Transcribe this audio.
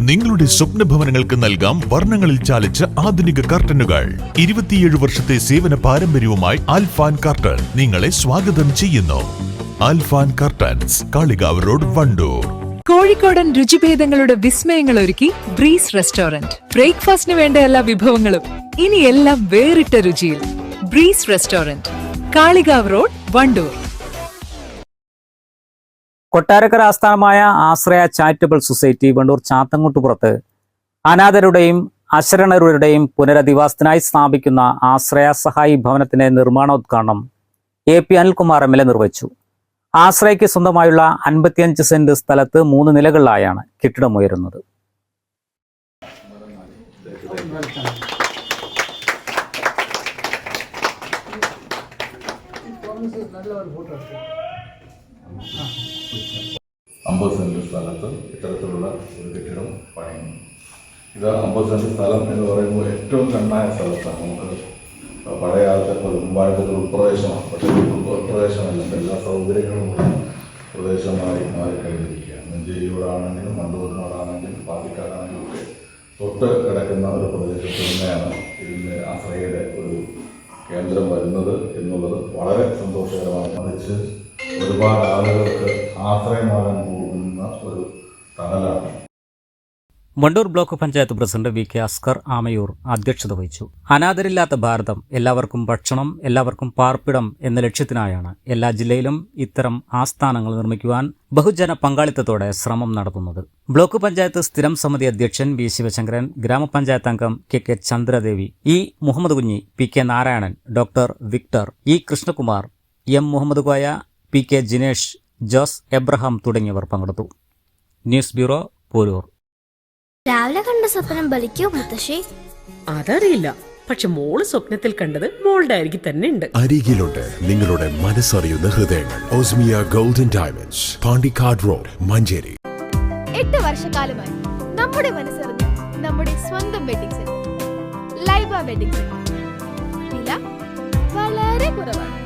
നിങ്ങളുടെ സ്വപ്ന ഭവനങ്ങൾക്ക് നൽകാം വർണങ്ങളിൽ ചാലിച്ച ആധുനിക കർട്ടനുകൾ. ഇരുപത്തിയേഴ് വർഷത്തെ സേവന പാരമ്പര്യവുമായി ആൽഫാൻ കർട്ടൻ നിങ്ങളെ സ്വാഗതം ചെയ്യുന്നു. Alfan curtains Kalikavu road Wandoor. കോഴിക്കോടൻ രുചിഭേദങ്ങളുടെ വിസ്മയങ്ങൾ ഒരുക്കി ബ്രീസ് റെസ്റ്റോറന്റ് ബ്രേക്ക്ഫാസ്റ്റിന് വേണ്ട എല്ലാ വിഭവങ്ങളും ഇനി എല്ലാം വേറിട്ട രുചിയിൽ. Breeze restaurant Kalikavu road Wandoor. Kottarakkara ആസ്ഥാനമായ ആശ്രയ ചാരിറ്റബിൾ സൊസൈറ്റി വണ്ടൂർ ചാത്തങ്ങോട്ടുപുറത്ത് അനാഥരുടെയും അശരണരുടെയും പുനരധിവാസത്തിനായി സ്ഥാപിക്കുന്ന ആശ്രയ സഹായി ഭവനത്തിന്റെ നിർമ്മാണോദ്ഘാടനം A P Anilkumar M L A നിർവഹിച്ചു. ആശ്രയയ്ക്ക് സ്വന്തമായുള്ള അൻപത്തിയഞ്ച് സെന്റ് സ്ഥലത്ത് മൂന്ന് നിലകളിലായാണ് കെട്ടിടം ഉയരുന്നത്. അമ്പത് സെന്റ് സ്ഥലത്ത് ഇത്തരത്തിലുള്ള ഒരു കെട്ടിടം പണിയുന്നു. ഇത് അമ്പത് സെന്റ് സ്ഥലം എന്ന് പറയുമ്പോൾ ഏറ്റവും കണ്ണായ സ്ഥലത്താണ്. നമുക്ക് പഴയ കാലത്തെ ഒരു ഉൾപ്രദേശമാണ്. പക്ഷേ ഉൾപ്രദേശമല്ല എല്ലാ സൗകര്യങ്ങളുമുള്ള പ്രദേശമായി മാറിക്കഴിഞ്ഞിരിക്കുക നെഞ്ചേരിയോടാണെങ്കിലും മണ്ടൂരിനോടാണെങ്കിലും പാതിക്കാടാണെങ്കിലും ഒക്കെ തൊട്ട് കിടക്കുന്ന ഒരു പ്രദേശത്ത് തന്നെയാണ് ഇതിന്റെ ആശ്രയയുടെ ഒരു കേന്ദ്രം വരുന്നത് എന്നുള്ളത് വളരെ സന്തോഷകരമാണ്. മറിച്ച് ഒരുപാട് ആളുകൾക്ക് ആശ്രയമാകാൻ പോകുന്ന ഒരു തണലാണ്. Wandoor block panchayat president V K Askar Amayur അധ്യക്ഷത വഹിച്ചു. അനാദരില്ലാത്ത ഭാരതം എല്ലാവർക്കും ഭക്ഷണം എല്ലാവർക്കും പാർപ്പിടം എന്ന ലക്ഷ്യത്തിനായാണ് എല്ലാ ജില്ലയിലും ഇത്തരം ആസ്ഥാനങ്ങൾ നിർമ്മിക്കുവാൻ ബഹുജന പങ്കാളിത്തത്തോടെ ശ്രമം നടത്തുന്നത്. ബ്ലോക്ക് പഞ്ചായത്ത് സ്ഥിരം സമിതി അധ്യക്ഷൻ വി ശിവശങ്കരൻ ഗ്രാമപഞ്ചായത്ത് അംഗം K K Chandradevi E Muhammad Kunhi P K Narayanan doctor Victor E Krishnakumar M Muhammad Koya P K Jinesh Jose Abraham തുടങ്ങിയവർ പങ്കെടുത്തു. ന്യൂസ് ബ്യൂറോ പോരൂർ രാവിലെ കണ്ട സ്വപ്നം ബലിക്കോ മുത്തശ്ശി? അതറിയില്ല. പക്ഷെ മോൾ സ്വപ്നത്തിൽ കണ്ടത് മോളുടെ അരികിൽ തന്നെ ഉണ്ട്. അരികിലുണ്ട് നിങ്ങളുടെ മനസ്സറിയുന്ന ഹൃദയങ്ങൾ. Osmiya golden diamonds Pandikkad road Manjeri. എട്ട് വർഷക്കാലമായി നമ്മുടെ മനസ്സറിഞ്ഞ നമ്മുടെ സ്വന്തം wedding centre Laiba wedding centre വില വളരെ കുറവാണ്.